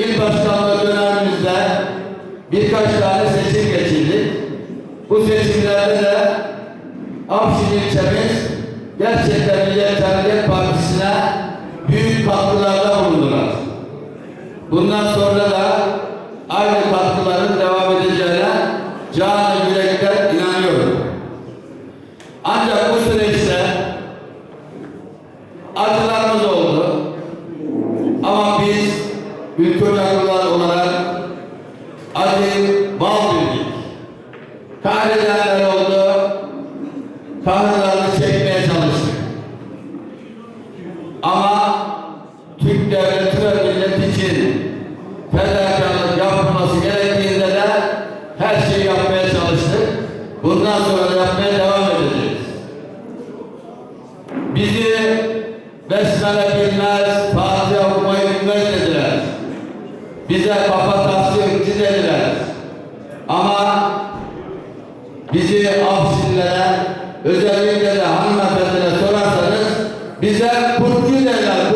il başkanlığı dönemimizde birkaç tane seçim geçirdik. Bu seçimlerde de Afşin ilçemiz gerçekten Milliyetçi Hareket Partisi'ne büyük katkılarda bulundular. Bundan sonra da aynı katkıların devam edeceğine canı yürekten inanıyorum. Ancak bu süreçte acılarımız oldu. Ama biz ülke ocaklılar olarak acı bal bildik. Kahredenler oldu. Kahralarını çekmeye çalıştık. Ama Türk devleti ve millet için fedakarlık yapılması gerektiğinde de her şeyi yapmaya çalıştık. Bundan sonra da yapmaya devam edeceğiz. Bizi besmele bilmez, bize papatası ökçü dediler. Ama bizi Afsinlere özellikle de hanımefendine sorarsanız bize kurtçu derler.